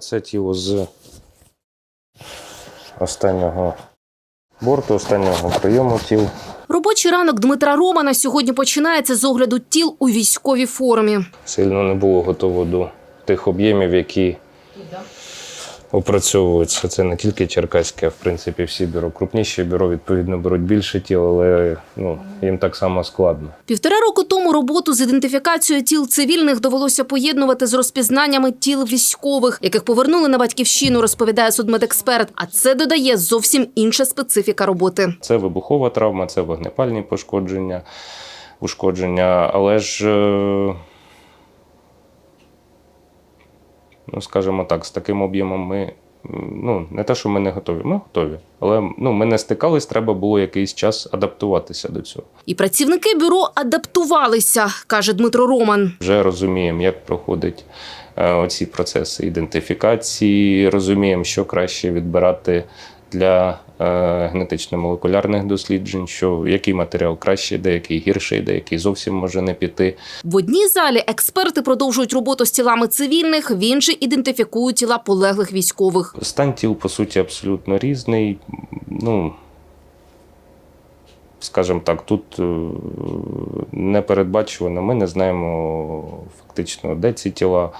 Це тіло з останнього борту, останнього прийому тіл. Робочий ранок Дмитра Романа сьогодні починається з огляду тіл у військовій формі. Сильно не було готово до тих об'ємів, які опрацьовуються. Це не тільки Черкаське, а в принципі всі бюро. Крупніші бюро, відповідно, беруть більше тіл, але ну, їм так само складно. Півтора року тому роботу з ідентифікацією тіл цивільних довелося поєднувати з розпізнаннями тіл військових, яких повернули на батьківщину, розповідає судмедексперт. А це додає зовсім інша специфіка роботи. Це вибухова травма, це вогнепальні пошкодження, ушкодження, але ж, ну, скажімо так, з таким об'ємом ми. Ну, не те, що ми не готові, ми готові. Але ну, ми не стикались, треба було якийсь час адаптуватися до цього. І працівники бюро адаптувалися, каже Дмитро Роман. Вже розуміємо, як проходять е, оці процеси ідентифікації, розуміємо, що краще відбирати для генетично-молекулярних досліджень, що який матеріал краще, деякий гірший, деякий зовсім може не піти. В одній залі експерти продовжують роботу з тілами цивільних, в іншій ідентифікують тіла полеглих військових. Стан тіл, по суті, абсолютно різний. Ну, скажімо так, тут е, не передбачувано. Ми не знаємо фактично, де ці тіла,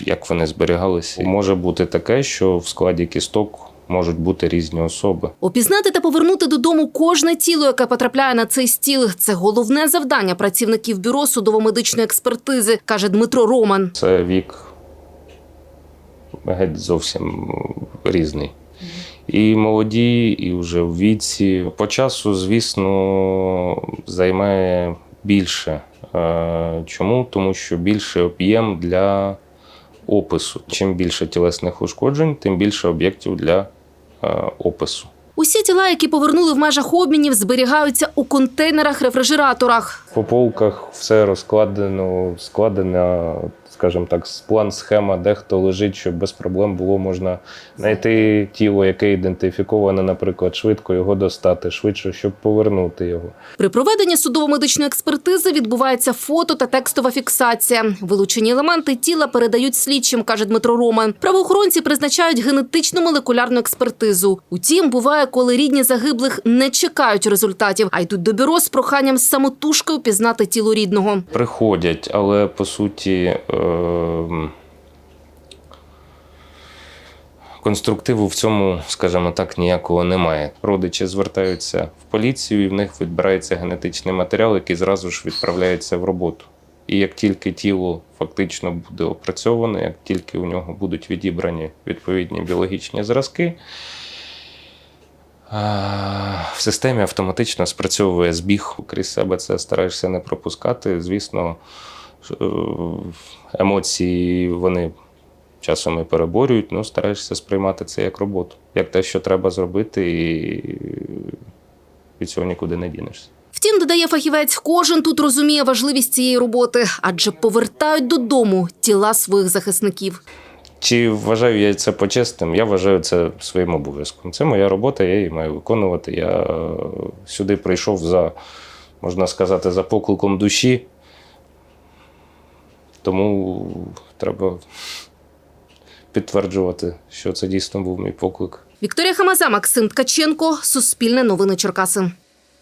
як вони зберігалися. Може бути таке, що в складі кісток можуть бути різні особи. Опізнати та повернути додому кожне тіло, яке потрапляє на цей стіл. Це головне завдання працівників бюро судово-медичної експертизи, каже Дмитро Роман. Це вік геть зовсім різний. І молоді, і вже в віці. По часу, звісно, займає більше. Е, Чому? Тому що більше об'єм для опису. Чим більше тілесних ушкоджень, тим більше об'єктів для опису. Усі тіла, які повернули в межах обмінів, зберігаються у контейнерах-рефрижераторах. По полках все розкладено, складена, скажімо так, план схема, де хто лежить, щоб без проблем було можна знайти тіло, яке ідентифіковане, наприклад, швидко його достати, швидше, щоб повернути його. При проведенні судово-медичної експертизи відбувається фото та текстова фіксація. Вилучені елементи тіла передають слідчим, каже Дмитро Роман. Правоохоронці призначають генетичну молекулярну експертизу. Утім, буває, коли рідні загиблих не чекають результатів, а йдуть до бюро з проханням самотужки впізнати тіло рідного. Приходять, але по суті. Е- Конструктиву в цьому, скажімо так, ніякого немає. Родичі звертаються в поліцію, і в них відбирається генетичний матеріал, який зразу ж відправляється в роботу. І як тільки тіло фактично буде опрацьоване, як тільки у нього будуть відібрані відповідні біологічні зразки, в системі автоматично спрацьовує збіг. Крізь себе це стараєшся не пропускати. Звісно, е, емоції вони часом і переборюють, ну стараєшся сприймати це як роботу, як те, що треба зробити, і від цього нікуди не дінешся. Втім, додає фахівець, кожен тут розуміє важливість цієї роботи, адже повертають додому тіла своїх захисників. Чи вважаю я це почесним? Я вважаю це своїм обов'язком. Це моя робота, я її маю виконувати. Я е, сюди прийшов за, можна сказати, за покликом душі. Тому треба підтверджувати, що це дійсно був мій поклик. Вікторія Хамаза, Максим Ткаченко, Суспільне новини Черкаси.